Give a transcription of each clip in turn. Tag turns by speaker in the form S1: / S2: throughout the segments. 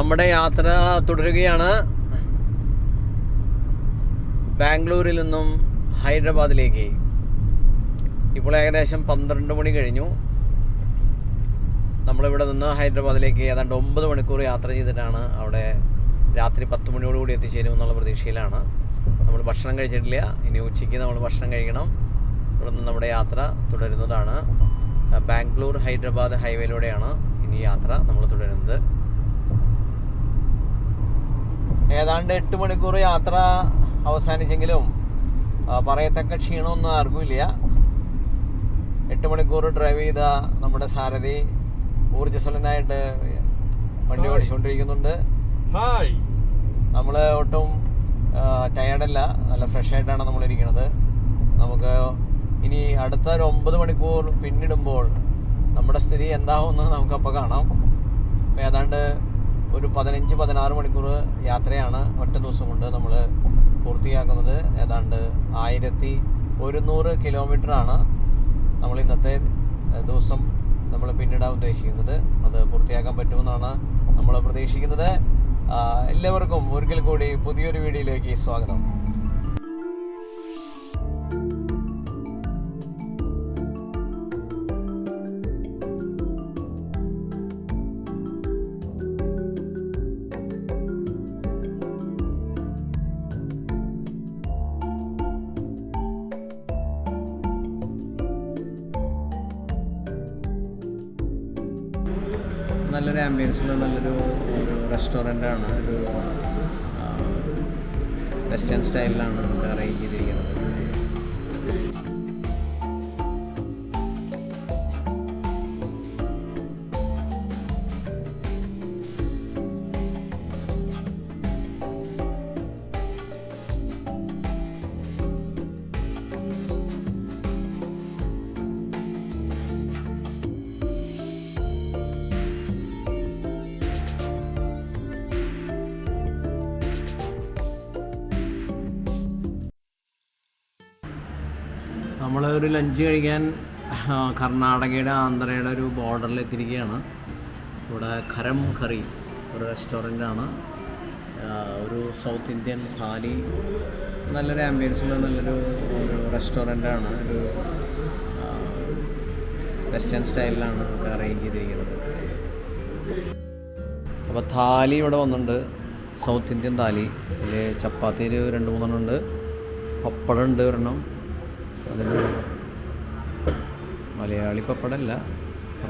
S1: നമ്മുടെ യാത്ര തുടരുകയാണ്. ബാംഗ്ലൂരിൽ നിന്നും ഹൈദരാബാദിലേക്ക്. ഇപ്പോൾ ഏകദേശം പന്ത്രണ്ട് മണി കഴിഞ്ഞു. നമ്മളിവിടെ നിന്ന് ഹൈദരാബാദിലേക്ക് ഏതാണ്ട് ഒമ്പത് മണിക്കൂർ യാത്ര ചെയ്തിട്ടാണ് അവിടെ രാത്രി പത്ത് മണിയോടുകൂടി എത്തിച്ചേരും എന്നുള്ള പ്രതീക്ഷയിലാണ്. നമ്മൾ ഭക്ഷണം കഴിച്ചിട്ടില്ല. ഇനി ഉച്ചയ്ക്ക് നമ്മൾ ഭക്ഷണം കഴിക്കണം. ഇവിടെ നിന്ന് നമ്മുടെ യാത്ര തുടരുന്നതാണ്. ബാംഗ്ലൂർ ഹൈദരാബാദ് ഹൈവേയിലൂടെയാണ് ഇനി യാത്ര നമ്മൾ തുടരുന്നത്. ഏതാണ്ട് എട്ട് മണിക്കൂർ യാത്ര അവസാനിച്ചെങ്കിലും പറയത്തക്ക ക്ഷീണമൊന്നും ആർക്കുമില്ല എട്ട് മണിക്കൂർ ഡ്രൈവ് ചെയ്ത നമ്മുടെ സാരഥി ഊർജസ്വലനായിട്ട് വണ്ടി ഓടിച്ചുകൊണ്ടിരിക്കുന്നുണ്ട്. നമ്മൾ ഒട്ടും ടയേർഡല്ല നല്ല ഫ്രഷ് ആയിട്ടാണ് നമ്മൾ ഇരിക്കുന്നത് നമുക്ക് ഇനി അടുത്ത ഒരു ഒമ്പത് മണിക്കൂർ പിന്നിടുമ്പോൾ നമ്മുടെ സ്ഥിതി എന്താവുമെന്ന് നമുക്കപ്പോൾ കാണാം. അപ്പോൾ ഏതാണ്ട് ഒരു പതിനഞ്ച് പതിനാറ് മണിക്കൂർ യാത്രയാണ് ഒറ്റ ദിവസം കൊണ്ട് നമ്മൾ പൂർത്തിയാക്കുന്നത്. ഏതാണ്ട് ആയിരത്തി ഒരുന്നൂറ് കിലോമീറ്ററാണ് നമ്മൾ ഇന്നത്തെ ദിവസം നമ്മൾ പിന്നിടാൻ ഉദ്ദേശിക്കുന്നത്. അത് പൂർത്തിയാക്കാൻ പറ്റുമെന്നാണ് നമ്മൾ പ്രതീക്ഷിക്കുന്നത്. എല്ലാവർക്കും ഒരിക്കൽ കൂടി പുതിയൊരു വീഡിയോയിലേക്ക് സ്വാഗതം. നല്ലൊരു ആംബിയൻസുള്ള നല്ലൊരു ഒരു റെസ്റ്റോറന്റാണ്. ഒരു വെസ്റ്റേൺ സ്റ്റൈലിലാണ് നമുക്ക് അറേഞ്ച് ചെയ്തിരിക്കുന്നത്. നമ്മൾ ഒരു ലഞ്ച് കഴിക്കാൻ കർണാടകയുടെ ആന്ധ്രയുടെ ഒരു ബോർഡറിൽ എത്തിയിരിക്കുകയാണ് ഇവിടെ ഖരം കറി ഒരു റെസ്റ്റോറന്റാണ് ഒരു സൗത്ത് ഇന്ത്യൻ താലി നല്ലൊരു ആംബിയൻസുള്ള നല്ലൊരു ഒരു റെസ്റ്റോറന്റാണ് ഒരു വെസ്റ്റേൺ സ്റ്റൈലിലാണ് നമുക്ക് അറേഞ്ച് ചെയ്തിരിക്കുന്നത്. അപ്പോൾ താലി ഇവിടെ വന്നിട്ടുണ്ട്. സൗത്ത് ഇന്ത്യൻ താലി അതിൽ ചപ്പാത്തിയിൽ രണ്ട് മൂന്നെണ്ണം ഉണ്ട്. പപ്പടം ഉണ്ട് ഒരെണ്ണം. അതിൽ മലയാളി പപ്പടമല്ല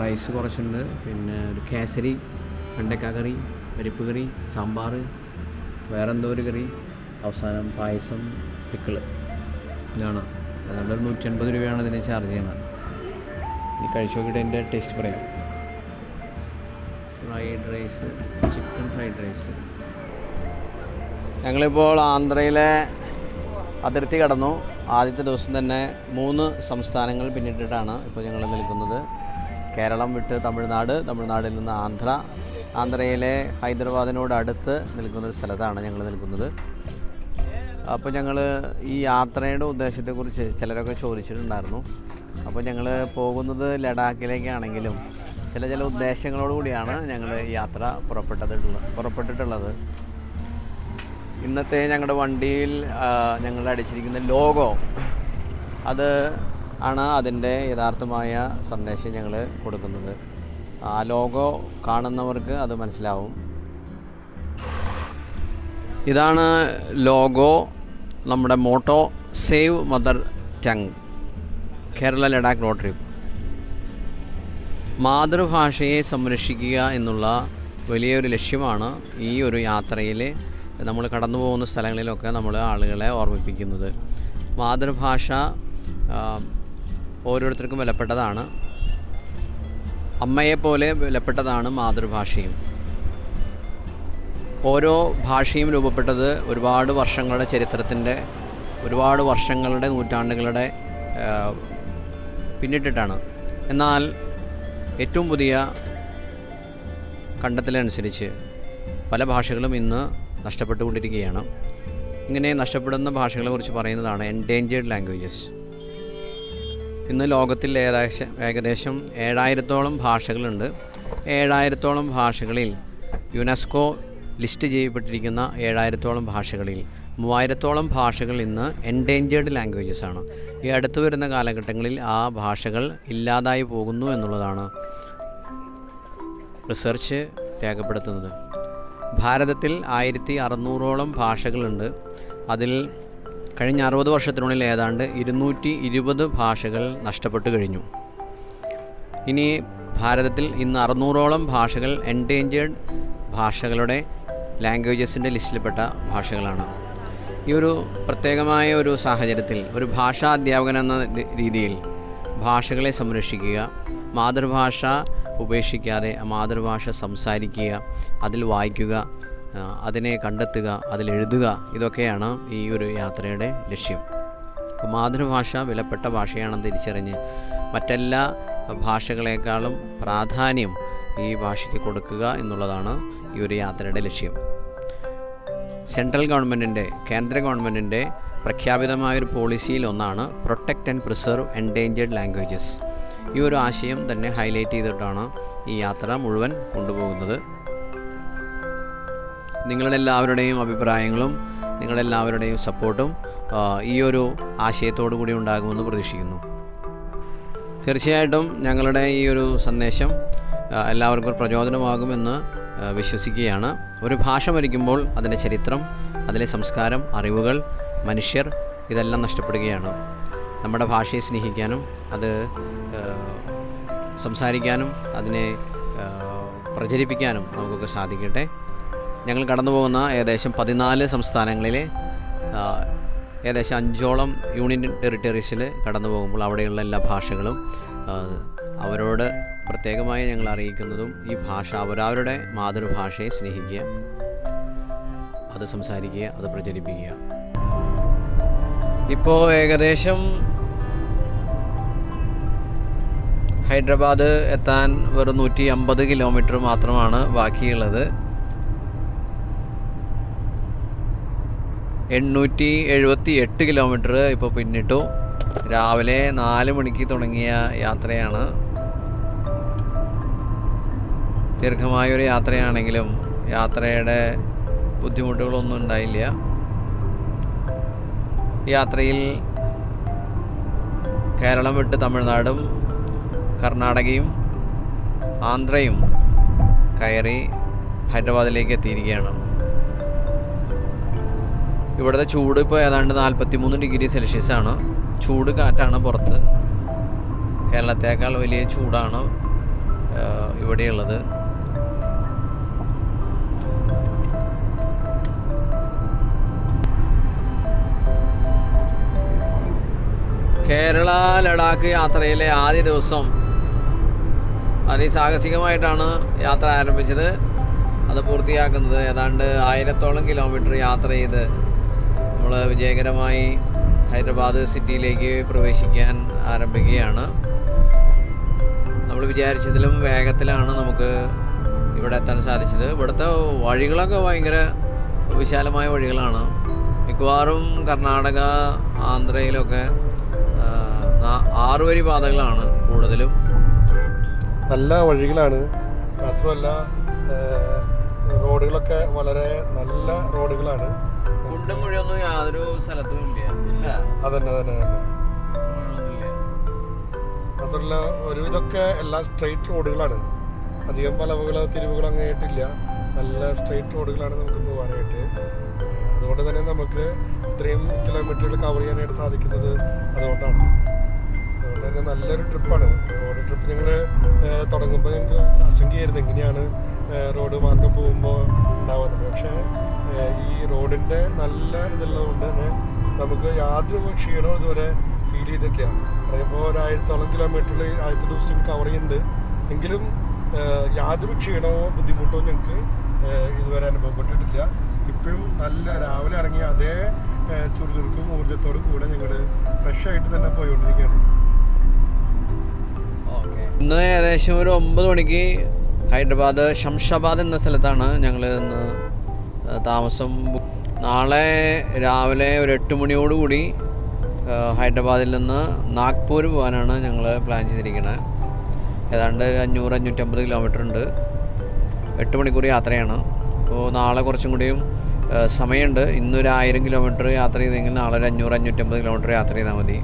S1: റൈസ് കുറച്ചുണ്ട്. പിന്നെ ഒരു കേസരി വെണ്ടക്ക കറി പരിപ്പ് കറി സാമ്പാർ വേറെന്തോ ഒരു കറി. അവസാനം പായസം പിക്കിൾ. ഇതാണ്. അതുകൊണ്ട് ഒരു നൂറ്റി അൻപത് രൂപയാണ് ഇതിന് ചാർജ് ചെയ്യുന്നത്. ഇനി കഴിച്ചു നോക്കിയിട്ട് എന്റെ ടേസ്റ്റ് പറയാം. Fried rice chicken fried rice. ഞങ്ങളിപ്പോൾ ആന്ധ്രയിലെ അതിർത്തി കടന്നു. ആദ്യത്തെ ദിവസം തന്നെ മൂന്ന് സംസ്ഥാനങ്ങൾ പിന്നിട്ടിട്ടാണ് ഇപ്പോൾ ഞങ്ങൾ നിൽക്കുന്നത്. കേരളം വിട്ട് തമിഴ്നാട് തമിഴ്നാടിൽ നിന്ന് ആന്ധ്ര ആന്ധ്രയിലെ ഹൈദരാബാദിനോട് അടുത്ത് നിൽക്കുന്ന ഒരു സ്ഥലത്താണ് ഞങ്ങൾ നിൽക്കുന്നത്. അപ്പോൾ ഞങ്ങൾ ഈ യാത്രയുടെ ഉദ്ദേശത്തെക്കുറിച്ച് ചിലരൊക്കെ ചോദിച്ചിട്ടുണ്ടായിരുന്നു. അപ്പോൾ ഞങ്ങൾ പോകുന്നത് ലഡാക്കിലേക്കാണെങ്കിലും ചില ചില ഉദ്ദേശങ്ങളോടുകൂടിയാണ് ഞങ്ങൾ യാത്ര പുറപ്പെട്ടതിട്ടുള്ളത് പുറപ്പെട്ടിട്ടുള്ളത്. ഇന്നത്തെ ഞങ്ങളുടെ വണ്ടിയിൽ ഞങ്ങൾ അടിച്ചിരിക്കുന്ന ലോഗോ അത് ആണ് അതിന്റെ യഥാർത്ഥമായ സന്ദേശം ഞങ്ങൾ കൊടുക്കുന്നത്. ആ ലോഗോ കാണുന്നവർക്ക് അത് മനസ്സിലാവും. ഇതാണ് ലോഗോ നമ്മുടെ motto save mother tongue Kerala Ladakh road trip. മാതൃഭാഷയെ സംരക്ഷിക്കുക എന്നുള്ള വലിയൊരു ലക്ഷ്യമാണ് ഈ ഒരു യാത്രയിൽ നമ്മൾ കടന്നു പോകുന്ന സ്ഥലങ്ങളിലൊക്കെ നമ്മൾ ആളുകളെ ഓർമ്മിപ്പിക്കുന്നത്. മാതൃഭാഷ ഓരോരുത്തർക്കും വിലപ്പെട്ടതാണ്. അമ്മയെപ്പോലെ വിലപ്പെട്ടതാണ് മാതൃഭാഷയും. ഓരോ ഭാഷയും രൂപപ്പെട്ടത് ഒരുപാട് വർഷങ്ങളുടെ ചരിത്രത്തിന്റെ ഒരുപാട് വർഷങ്ങളുടെ നൂറ്റാണ്ടുകളുടെ പിന്നിട്ടിട്ടാണ്. എന്നാൽ ഏറ്റവും പുതിയ കണ്ടെത്തലനുസരിച്ച് പല ഭാഷകളും ഇന്ന് നഷ്ടപ്പെട്ടുകൊണ്ടിരിക്കുകയാണ്. ഇങ്ങനെ നഷ്ടപ്പെടുന്ന ഭാഷകളെക്കുറിച്ച് പറയുന്നതാണ് എൻഡേഞ്ചേർഡ് ലാംഗ്വേജസ് ഇന്ന് ലോകത്തിൽ ഏകദേശം ഏകദേശം ഏഴായിരത്തോളം ഭാഷകളുണ്ട്. ഏഴായിരത്തോളം ഭാഷകളിൽ യുനെസ്കോ ലിസ്റ്റ് ചെയ്യപ്പെട്ടിരിക്കുന്ന ഏഴായിരത്തോളം ഭാഷകളിൽ മൂവായിരത്തോളം ഭാഷകൾ ഇന്ന് എൻഡേഞ്ചേർഡ് ലാംഗ്വേജസ് ആണ്. ഈ അടുത്ത് വരുന്ന കാലഘട്ടങ്ങളിൽ ആ ഭാഷകൾ ഇല്ലാതായി പോകുന്നു എന്നുള്ളതാണ് റിസർച്ച് രേഖപ്പെടുത്തുന്നത്. ഭാരതത്തിൽ ആയിരത്തി അറുന്നൂറോളം ഭാഷകളുണ്ട്. അതിൽ കഴിഞ്ഞ അറുപത് വർഷത്തിനുള്ളിൽ ഏതാണ്ട് ഇരുന്നൂറ്റി ഇരുപത് ഭാഷകൾ നഷ്ടപ്പെട്ടു കഴിഞ്ഞു. ഇനി ഭാരതത്തിൽ ഇന്ന് അറുന്നൂറോളം ഭാഷകൾ എൻഡേഞ്ചേർഡ് ഭാഷകളുടെ ലാംഗ്വേജസിന്റെ ലിസ്റ്റിൽപ്പെട്ട ഭാഷകളാണ്. ഈ ഒരു പ്രത്യേകമായ ഒരു സാഹചര്യത്തിൽ ഒരു ഭാഷാ അധ്യാപകൻ എന്ന രീതിയിൽ ഭാഷകളെ സംരക്ഷിക്കുക മാതൃഭാഷ ഉപേക്ഷിക്കാതെ മാതൃഭാഷ സംസാരിക്കുക അതിൽ വായിക്കുക അതിനെ കണ്ടെത്തുക അതിലെഴുതുക ഇതൊക്കെയാണ് ഈ ഒരു യാത്രയുടെ ലക്ഷ്യം. മാതൃഭാഷ വിലപ്പെട്ട ഭാഷയാണെന്ന് തിരിച്ചറിഞ്ഞ് മറ്റെല്ലാ ഭാഷകളെക്കാളും പ്രാധാന്യം ഈ ഭാഷയ്ക്ക് കൊടുക്കുക എന്നുള്ളതാണ് ഈ ഒരു യാത്രയുടെ ലക്ഷ്യം. സെൻട്രൽ ഗവൺമെന്റിന്റെ കേന്ദ്ര ഗവൺമെന്റിന്റെ പ്രഖ്യാപിതമായൊരു പോളിസിയിൽ ഒന്നാണ് protect and preserve endangered languages. ഈ ഒരു ആശയം തന്നെ ഹൈലൈറ്റ് ചെയ്തിട്ടാണ് ഈ യാത്ര മുഴുവൻ കൊണ്ടുപോകുന്നത്. നിങ്ങളുടെ എല്ലാവരുടെയും അഭിപ്രായങ്ങളും നിങ്ങളുടെ എല്ലാവരുടെയും സപ്പോർട്ടും ഈ ഒരു ആശയത്തോടു കൂടി ഉണ്ടാകുമെന്ന് പ്രതീക്ഷിക്കുന്നു. തീർച്ചയായിട്ടും ഞങ്ങളുടെ ഈ ഒരു സന്ദേശം എല്ലാവർക്കും പ്രചോദനമാകുമെന്ന് വിശ്വസിക്കുകയാണ്. ഒരു ഭാഷ മരിക്കുമ്പോൾ അതിന്റെ ചരിത്രം അതിലെ സംസ്കാരം അറിവുകൾ മനുഷ്യർ ഇതെല്ലാം നഷ്ടപ്പെടുകയാണ്. നമ്മുടെ ഭാഷയെ സ്നേഹിക്കാനും അത് സംസാരിക്കാനും അതിനെ പ്രചരിപ്പിക്കാനും നമുക്കൊക്കെ സാധിക്കട്ടെ. ഞങ്ങൾ കടന്നു പോകുന്ന ഏകദേശം പതിനാല് സംസ്ഥാനങ്ങളിലെ ഏകദേശം അഞ്ചോളം യൂണിയൻ ടെറിട്ടറീസിൽ കടന്നു പോകുമ്പോൾ അവിടെയുള്ള എല്ലാ ഭാഷകളും അവരോട് പ്രത്യേകമായി ഞങ്ങൾ അറിയിക്കുന്നതും ഈ ഭാഷ അവരവരുടെ മാതൃഭാഷയെ സ്നേഹിക്കുക അത് സംസാരിക്കുക അത് പ്രചരിപ്പിക്കുക. ഇപ്പോൾ ഏകദേശം ഹൈദരാബാദ് എത്താൻ വെറും നൂറ്റി അമ്പത് കിലോമീറ്റർ മാത്രമാണ് ബാക്കിയുള്ളത്. എണ്ണൂറ്റി എഴുപത്തി എട്ട് കിലോമീറ്റർ ഇപ്പോൾ പിന്നിട്ടു. രാവിലെ നാല് മണിക്ക് തുടങ്ങിയ യാത്രയാണ്. ദീർഘമായൊരു യാത്രയാണെങ്കിലും യാത്രയുടെ ബുദ്ധിമുട്ടുകളൊന്നും ഉണ്ടായില്ല. യാത്രയിൽ കേരളം വിട്ട് തമിഴ്നാടും കർണാടകയും ആന്ധ്രയും കയറി ഹൈദരാബാദിലേക്ക് എത്തിയിരിക്കുകയാണ്. ഇവിടുത്തെ ചൂട് ഇപ്പോൾ ഏതാണ്ട് നാൽപ്പത്തി മൂന്ന് ഡിഗ്രി സെൽഷ്യസ് ആണ്. ചൂട് കാറ്റാണ് പുറത്ത്. കേരളത്തേക്കാൾ വലിയ ചൂടാണ് ഇവിടെയുള്ളത്. കേരള ലഡാക്ക് യാത്രയിലെ ആദ്യ ദിവസം അതിസാഹസികമായിട്ടാണ് യാത്ര ആരംഭിച്ചത്. അത് പൂർത്തിയാക്കുന്നത് ഏതാണ്ട് ആയിരത്തോളം കിലോമീറ്റർ യാത്ര ചെയ്ത് നമ്മൾ വിജയകരമായി ഹൈദരാബാദ് സിറ്റിയിലേക്ക് പ്രവേശിക്കാൻ ആരംഭിക്കുകയാണ്. നമ്മൾ വിചാരിച്ചതിലും വേഗത്തിലാണ് നമുക്ക് ഇവിടെ എത്താൻ സാധിച്ചത്. ഇവിടുത്തെ വഴികളൊക്കെ ഭയങ്കര വിശാലമായ വഴികളാണ്. മിക്കവാറും കർണാടക ആന്ധ്രയിലൊക്കെ ആറുവരി പാതകളാണ് കൂടുതലും.
S2: നല്ല വഴികളാണ്. മാത്രമല്ല റോഡുകളൊക്കെ വളരെ നല്ല റോഡുകളാണ്.
S1: കുണ്ടും കുഴിയൊന്നും യാതൊരു സ്ഥലത്തും ഇല്ല. ഇല്ല.
S2: അതന്നെ തന്നെ. മാത്രമല്ല ഒരുവിധമൊക്കെ എല്ലാം സ്ട്രെയിറ്റ് റോഡുകളാണ്. അധികം പലവുകളോ തിരിവുകളോ അങ്ങനെയായിട്ടില്ല നല്ല സ്ട്രെയിറ്റ് റോഡുകളാണ് നമുക്ക് പോകാനായിട്ട്. അതുകൊണ്ട് തന്നെ നമുക്ക് ഇത്രയും കിലോമീറ്ററുകൾ കവർ ചെയ്യാനായിട്ട് സാധിക്കുന്നത് അതുകൊണ്ടാണ്. അതുകൊണ്ട് നല്ലൊരു ട്രിപ്പാണ്. റോഡ് ട്രിപ്പ് ഞങ്ങൾ തുടങ്ങുമ്പോൾ ഞങ്ങൾക്ക് ആശങ്കയായിരുന്നു എങ്ങനെയാണ് റോഡ് മാർഗം പോകുമ്പോൾ ഉണ്ടാവുന്നത് പക്ഷേ ഈ റോഡിന്റെ നല്ല ഇതുള്ളതുകൊണ്ട് തന്നെ നമുക്ക് യാതൊരു ക്ഷീണവും ഇതുവരെ ഫീൽ ചെയ്തിട്ടില്ല. പറയുമ്പോൾ ഒരു ആയിരത്തോളം കിലോമീറ്ററിൽ ആദ്യത്തെ ദിവസം കവർ ചെയ്യുന്നുണ്ട് എങ്കിലും യാതൊരു ക്ഷീണമോ ബുദ്ധിമുട്ടോ ഞങ്ങൾക്ക് ഇതുവരെ അനുഭവപ്പെട്ടിട്ടില്ല. ഇപ്പോഴും നല്ല രാവിലെ ഇറങ്ങി അതേ ചുറുചുറുക്കും ഊർജത്തോടും കൂടെ ഞങ്ങൾ ഫ്രഷ് ആയിട്ട് തന്നെ പോയിക്കൊണ്ടിരിക്കുകയാണ്.
S1: ഇന്ന് ഏകദേശം ഒരു ഒമ്പത് മണിക്ക് ഹൈദരാബാദ് ശംഷാബാദ് എന്ന സ്ഥലത്താണ് ഞങ്ങൾ ഇന്ന് താമസം. നാളെ രാവിലെ ഒരു എട്ട് മണിയോടുകൂടി ഹൈദരാബാദിൽ നിന്ന് നാഗ്പൂർ പോകാനാണ് ഞങ്ങൾ പ്ലാൻ ചെയ്തിരിക്കുന്നത് ഏതാണ്ട് അഞ്ഞൂറ് അഞ്ഞൂറ്റമ്പത് കിലോമീറ്റർ ഉണ്ട്. എട്ട് മണിക്കൂർ യാത്രയാണ്. അപ്പോൾ നാളെ കുറച്ചും കൂടിയും സമയമുണ്ട്. ഇന്നൊരു ആയിരം കിലോമീറ്റർ യാത്ര ചെയ്തെങ്കിൽ നാളെ ഒരു അഞ്ഞൂറ് അഞ്ഞൂറ്റമ്പത് കിലോമീറ്റർ യാത്ര ചെയ്താൽ മതി.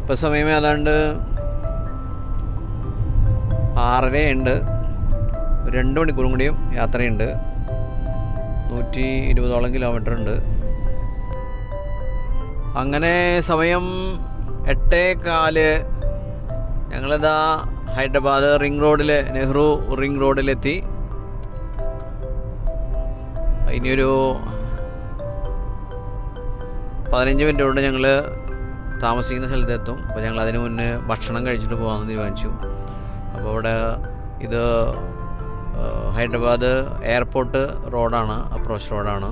S1: ഇപ്പോൾ സമയം ഏതാണ്ട് ആറരയുണ്ട് രണ്ട് മണിക്കൂറും കൂടിയും യാത്രയുണ്ട്. നൂറ്റി ഇരുപതോളം കിലോമീറ്റർ ഉണ്ട്. അങ്ങനെ സമയം എട്ടേ കാൽ. ഞങ്ങളിതാ ഹൈദരാബാദ് റിംഗ് റോഡിൽ നെഹ്റു റിംഗ് റോഡിലെത്തി. ഇനിയൊരു പതിനഞ്ച് മിനിറ്റ് കൊണ്ട് ഞങ്ങൾ താമസിക്കുന്ന സ്ഥലത്തെത്തും. അപ്പോൾ ഞങ്ങൾ അതിന് മുന്നേ ഭക്ഷണം കഴിച്ചിട്ട് പോകാമെന്ന് തീരുമാനിച്ചു. അപ്പോൾ അവിടെ ഇത് ഹൈദരാബാദ് എയർപോർട്ട് റോഡാണ് അപ്രോച്ച് റോഡാണ്.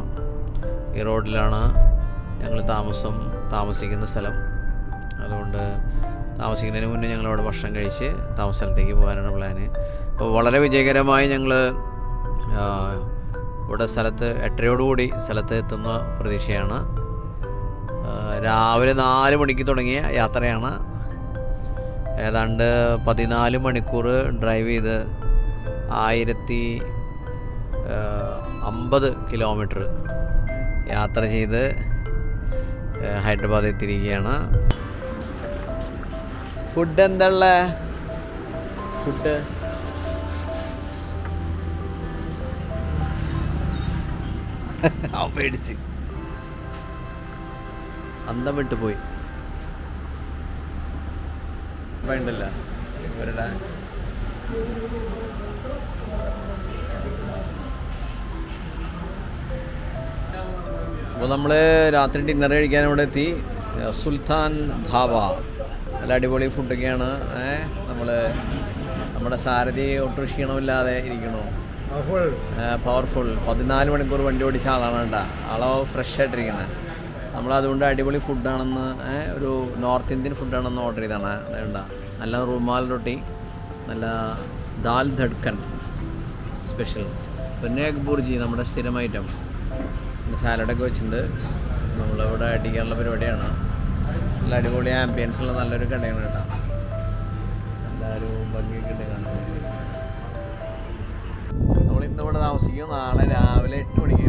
S1: ഈ റോഡിലാണ് ഞങ്ങൾ താമസം താമസിക്കുന്ന സ്ഥലം. അതുകൊണ്ട് താമസിക്കുന്നതിന് മുന്നേ ഞങ്ങളവിടെ ഭക്ഷണം കഴിച്ച് താമസ സ്ഥലത്തേക്ക് പോകാനാണ് പ്ലാന്. അപ്പോൾ വളരെ വിജയകരമായി ഞങ്ങൾ ഇവിടെ സ്ഥലത്ത് എട്ടരയോടുകൂടി സ്ഥലത്ത് എത്തുന്ന പ്രതീക്ഷയാണ്. രാവിലെ നാല് മണിക്ക് തുടങ്ങിയ യാത്രയാണ് ഏതാണ്ട് പതിനാല് മണിക്കൂർ ഡ്രൈവ് ചെയ്ത് ആയിരത്തി അമ്പത് കിലോമീറ്റർ യാത്ര ചെയ്ത് ഹൈദരാബാദിൽ ഹൈദരാബാദ് എത്തിയിരിക്കുകയാണ്. ഫുഡ് എന്തുള്ള? ഫുഡ് ആ പേടിച്ച് അന്തം വിട്ട് പോയി വേണ്ടല്ല. ഇവരുടെ അപ്പോൾ നമ്മൾ രാത്രി ഡിന്നർ കഴിക്കാൻ ഇവിടെ എത്തി. സുൽത്താൻ ധാബ നല്ല അടിപൊളി ഫുഡൊക്കെയാണ് നമ്മൾ നമ്മുടെ സാരഥി ഒട്ടും ക്ഷീണമില്ലാതെ ഇരിക്കണു. പവർഫുൾ പതിനാല് മണിക്കൂർ വണ്ടി ഓടിച്ച ആളാണ് കേട്ടോ. ആളോ ഫ്രഷ് ആയിട്ടിരിക്കുന്നത് നമ്മളതുകൊണ്ട് അടിപൊളി ഫുഡാണെന്ന് ഒരു നോർത്ത് ഇന്ത്യൻ ഫുഡാണെന്ന് ഓർഡർ ചെയ്താണ് വേണ്ട നല്ല റുമാൽ റൊട്ടി നല്ല ദാൽ ധഡ്കൻ സ്പെഷ്യൽ. പിന്നെ ബുർജി നമ്മുടെ സ്ഥിരം ഐറ്റം. പിന്നെ സാലഡൊക്കെ വെച്ചിട്ടുണ്ട്. നമ്മളിവിടെ അടിക്കാനുള്ള പരിപാടിയാണ്. നല്ല അടിപൊളി ആംബിയൻസ് ഉള്ള നല്ലൊരു കടയാണ് കേട്ടോ. എല്ലാവരും ഭംഗിയൊക്കെ ഉണ്ട് നമ്മൾ ഇവിടെ താമസിക്കും. നാളെ രാവിലെ എട്ട് മണിക്ക്